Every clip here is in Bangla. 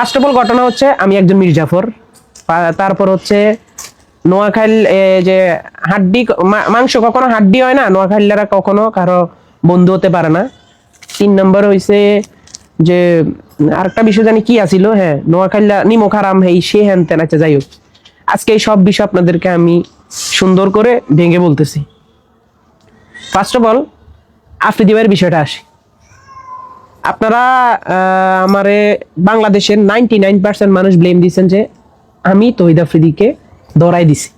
ফার্স্ট অফ অল ঘটনা হচ্ছে আমি একজন মির্জাফর। তারপর হচ্ছে নোয়াখাইল যে হাড্ডি মাংস কখনো হাড্ডি হয় না নোয়াখাইলারা কখনো কারও বন্ধু হতে পারে না। তিন নম্বর হইছে যে, আরেকটা বিষয় জানি কি আছিল হ্যাঁ নোয়াখাইলা নিমো খারাম এই সে হ্যান তেন আচ্ছা যাই হোক। আজকে এই সব বিষয় আপনাদেরকে আমি সুন্দর করে ভেঙে বলতেছি। ফার্স্ট অফ অল আফ্রিদিবার বিষয়টা আসে। আপনারা আমারে বাংলাদেশের নাইনটি নাইন পার্সেন্ট মানুষ ব্লেম দিচ্ছেন যে আমি তহিদ আফ্রিদিকে ধরাই দিছি।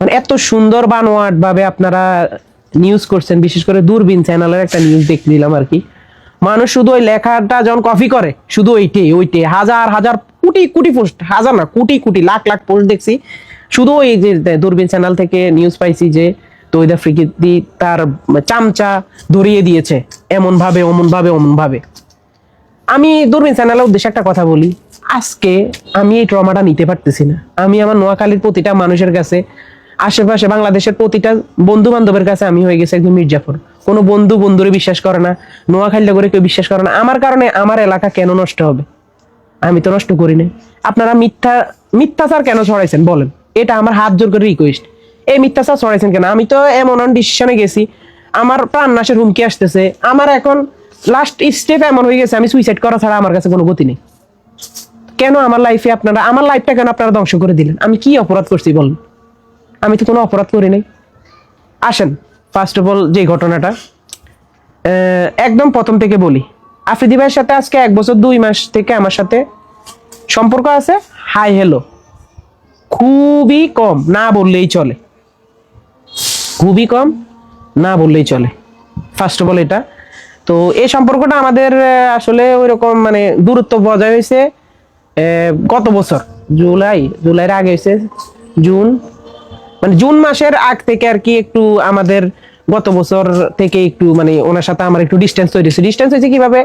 মানে এত সুন্দর বানোয়াট ভাবে আপনারা নিউজ করছেন, বিশেষ করে দূরবীন চ্যানেলের একটা নিউজ দেখতে দিলাম আর কি। মানুষ শুধু ওই লেখাটা যখন কপি করে, শুধু ওইটাই ওইটাই হাজার হাজার, কোটি কোটি পোস্ট হাজার না, কোটি কোটি, লাখ লাখ পোস্ট দেখছি। শুধু ওই যে দূরবীন চ্যানেল থেকে নিউজ পাইছি যে তৈদ আফ্রিদি তার চামচা ধরিয়ে দিয়েছে, এমন ভাবে, অমন ভাবে আমি দূরবীন চ্যানেলের উদ্দেশ্যে একটা কথা বলি। আজকে আমি এই ট্রমাটা নিতে পারতেছি না। আমি আমার নোয়াখালীর প্রতিটা মানুষের কাছে, আশেপাশে বাংলাদেশের প্রতিটা বন্ধু বান্ধবের কাছে আমি হয়ে গেছি একদম মির্জাফর। কোনো বন্ধু বন্ধুরে বিশ্বাস করে না নোয়াখালীটা করে কেউ বিশ্বাস করে না। আমার কারণে আমার এলাকা কেন নষ্ট হবে? আমি তো নষ্ট করি না আপনারা মিথ্যা, মিথ্যাচার কেন ছড়াইছেন? বলেন। এটা আমার হাত জোর করে রিকোয়েস্ট এই মিথ্যাচার ছড়াইছেন কেন? আমি তো এমন ডিসিশনে গেছি। আমার প্রাণ নাশের হুমকি আসতেছে। আমার এখন লাস্ট স্টেপ এমন হয়ে গেছে, আমি সুইসাইড করা ছাড়া আমার কাছে কোনো গতি নেই। কেন আমার লাইফে আপনারা আমার লাইফটা কেন আপনারা ধ্বংস করে দিলেন? আমি কি অপরাধ করছি বলেন? আমি তো কোনো অপরাধ করি নাই। আসেন ফার্স্ট অফ অল যে ঘটনাটা একদম প্রথম থেকে বলি। আফ্রিদি ভাইয়ের সাথে আজকে এক বছর দুই মাস থেকে আমার সাথে সম্পর্ক আছে। হাই হ্যালো খুবই কম, না বললেই চলে। খুবই কম, না বললেই চলে। ফার্স্ট অফ অল এটা। তো এই সম্পর্কটা আমাদের আসলে ওই রকম মানে দূরত্ব বজায় হয়েছে গত বছর, জুলাই, জুলাইয়ের আগে হয়েছে, জুন। মানে জুন মাসের আগ থেকে আর কি একটু আমাদের গত বছর থেকে একটু মানে ওনার সাথে আমার একটু ডিস্টেন্স তৈরি হয়েছে। ডিস্টেন্স হয়েছে কীভাবে?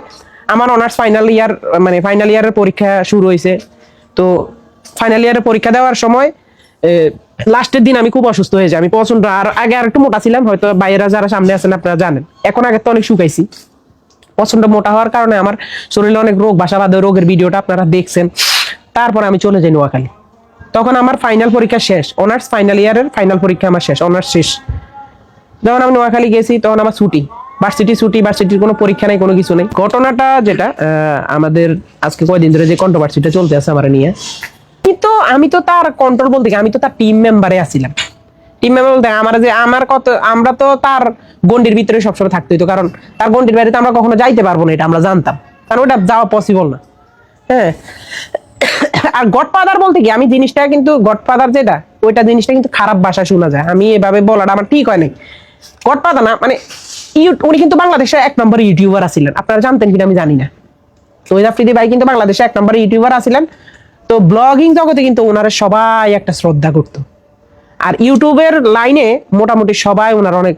আমার অনার্স ফাইনাল ইয়ার মানে ফাইনাল ইয়ারের পরীক্ষা শুরু হয়েছে। তো ফাইনাল ইয়ারের পরীক্ষা দেওয়ার সময় লাস্টের দিন আমি খুব অসুস্থ হয়ে যাই। আমি প্রচণ্ড আর আগে আর একটু মোটা ছিলাম, হয়তো বাইরেরা যারা সামনে আছেন আপনারা জানেন। এখন আগে তো অনেক শুকাইছি। প্রচণ্ড মোটা হওয়ার কারণে আমার শরীরে অনেক রোগ, বাসা বাঁধে রোগের ভিডিওটা আপনারা দেখছেন। তারপর আমি চলে যাই নোয়াখালী। তখন আমার ফাইনাল পরীক্ষা শেষ। অনার্স ফাইনাল ইয়ারের ফাইনাল পরীক্ষা আমার শেষ অনার্স শেষ। যখন আমি নোয়াখালী গেছি, তখন আমার ছুটি। ভার্সিটি ছুটি ভার্সিটির কোনো পরীক্ষা নেই, কোনো কিছু নেই। ঘটনাটা যেটা আমাদের আজকে কয়দিন ধরে যে কন্ট্রোভার্সিটা চলতে আছে আমার নিয়ে আমি তো তার কন্ট্রোল বলতে আমি তো তার টিম মেম্বারে আছিলাম। টিম মেম্বার বলতে আমার যে, আমার কত, আমরা তো তার গন্ডির ভিতরে সবসময় থাকতে হইতো, কারণ তার গন্ডির বাইরে তো আমরা কখনো যাইতে পারব না, এটা আমরা জানতাম। কারণ ওটা যাওয়া পসিবল না। হ্যাঁ। আর গডফাদার বলতে কি? আমি জিনিসটা কিন্তু গডফাদার যেটা, ওইটা জিনিসটা কিন্তু খারাপ ভাষা শোনা যায়। আমি এভাবে বলাটা আমার ঠিক হয় নাই। গডফাদার না মানে উনি কিন্তু বাংলাদেশে এক নম্বর ইউটিউবার আছিলেন। আপনারা জানতেন কিনা আমি জানি না। ওই আফ্রিদি ভাই কিন্তু বাংলাদেশে এক নম্বর ইউটিউবার আছিলেন। তো ব্লগিং জগতে কিন্তু ওনারা সবাই একটা শ্রদ্ধা করতো। আর ইউটিউবের লাইনে মোটামুটি সবাই ওনার অনেক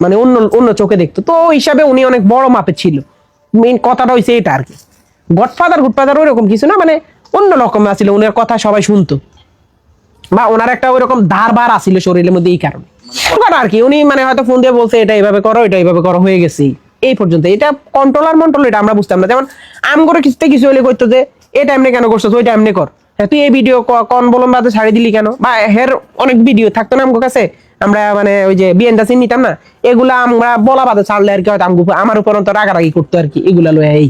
মানে অন্য অন্য চোখে দেখতো। তো হিসাবে উনি অনেক বড় মাপের ছিল। মেইন কথাটা হয়েছে এটা আর কি। গডফাদার গুডফাদার ওইরকম কিছু না মানে অন্য রকম আছিল উনার কথা সবাই শুনতো। বা ওনার একটা ওইরকম ধার বার আসছিল শরীরের মধ্যে এই কারণে। আর কি, উনি মানে হয়তো ফোন দিয়ে বলছে, এটা এইভাবে করো, এটা এইভাবে করো, হয়ে গেছে। এই পর্যন্ত। এটা কন্ট্রোলার মন্ট্রোল এটা আমরা বুঝতাম না। যেমন আম করে কিছুতে কিছু হলে করতো যে এটা এমনি কেন করছ ওইটা এমনি কর। হ্যাঁ, তুই এই ভিডিও কন বলম বাদে ছাড়ি দিলি কেন? বা হের অনেক ভিডিও থাকতো না আমার কাছে? আমরা মানে ওই যে বিএনটা সিন নিতাম না? এগুলা আমরা বলা বাদে ছাড়লে আর কি হয়তো আমার উপর তো রাগারাগি করতো আর কি। এগুলা লয়ে এই।